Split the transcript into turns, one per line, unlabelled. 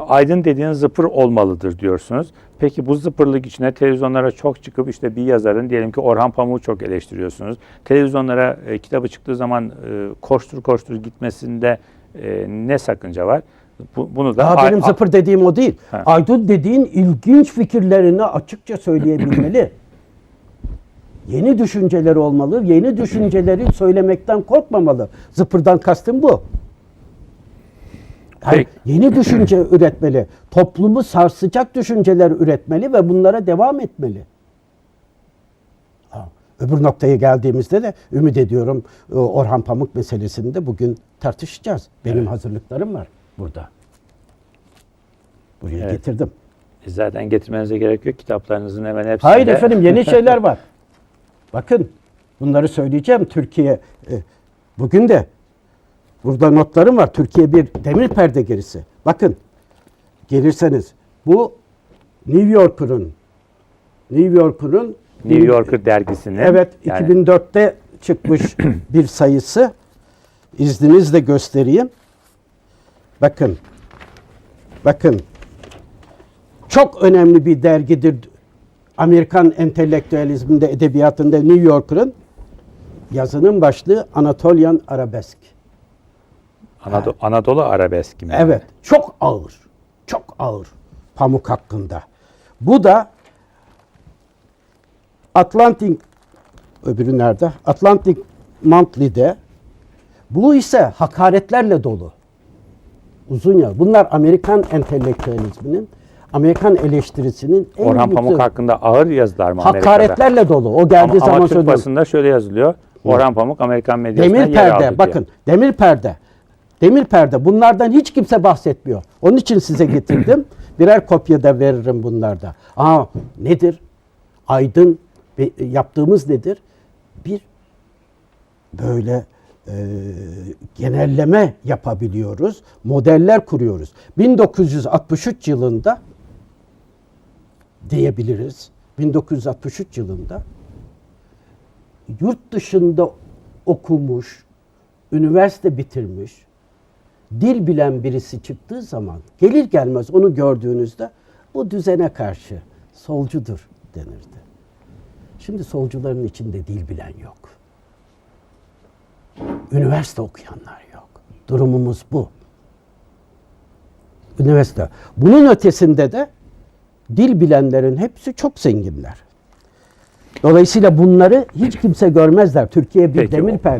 Aydın dediğin zıpır olmalıdır diyorsunuz. Peki bu zıpırlık içine televizyonlara çok çıkıp işte bir yazarın diyelim ki Orhan Pamuk'u çok eleştiriyorsunuz. Televizyonlara e, kitabı çıktığı zaman e, koştur koştur gitmesinde e, ne sakınca var? Bu, bunu da
Daha benim zıpır dediğim o değil.
Ha.
Aydın dediğin ilginç fikirlerini açıkça söyleyebilmeli. yeni düşünceleri olmalı. Yeni düşünceleri söylemekten korkmamalı. Zıpırdan kastım bu.
Peki.
yeni düşünce üretmeli. Toplumu sarsacak düşünceler üretmeli ve bunlara devam etmeli. Ha, Öbür noktaya geldiğimizde de ümit ediyorum e, Orhan Pamuk meselesini de bugün tartışacağız. Benim hazırlıklarım var burada. Buraya
Evet.
getirdim.
E, zaten getirmenize gerek yok. Kitaplarınızın hemen hepsinde.
Hayır efendim yeni şeyler var. Bakın bunları söyleyeceğim Türkiye e, bugün de burada notlarım var. Türkiye bir demir perde gerisi. Bakın gelirseniz bu New Yorker'ın New Yorker'ın
New Yorker dergisinin.
Evet
yani
2004'te çıkmış bir sayısı. İzninizle göstereyim. Bakın. Bakın. Çok önemli bir dergidir. Amerikan entelektüelizminde, edebiyatında New Yorker'ın yazının başlığı Anatolian Arabesk.
Anadolu, Anadolu arabeski mi?
Evet. Çok ağır. Çok ağır. Pamuk hakkında. Bu da Atlantic öbürü nerede? Atlantic Monthly'de bu ise hakaretlerle dolu. Uzun ya. Bunlar Amerikan entelektüelizminin, Amerikan eleştirisinin en
Orhan
yüksek-
Pamuk hakkında ağır yazılar mı Amerika'da?
hakaretlerle dolu. O geldiği
Ama,
zaman
ama Türk basında şöyle yazılıyor. Orhan Pamuk Amerikan medyasına
Demir
yer aldı
perde
diye.
bakın demir perde. Demir perde bunlardan hiç kimse bahsetmiyor. Onun için size getirdim. Birer kopya da veririm bunlarda. Aa nedir? Aydın ve yaptığımız nedir? Bir böyle e, genelleme yapabiliyoruz. Modeller kuruyoruz. 1963 yılında diyebiliriz. 1963 yılında yurt dışında okumuş, üniversite bitirmiş, dil bilen birisi çıktığı zaman gelir gelmez onu gördüğünüzde bu düzene karşı solcudur denirdi. Şimdi solcuların içinde dil bilen yok. Üniversite okuyanlar yok. Durumumuz bu. Üniversite. Bunun ötesinde de dil bilenlerin hepsi çok zenginler. Dolayısıyla bunları hiç kimse görmezler. Türkiye bir
Peki,
demir perde.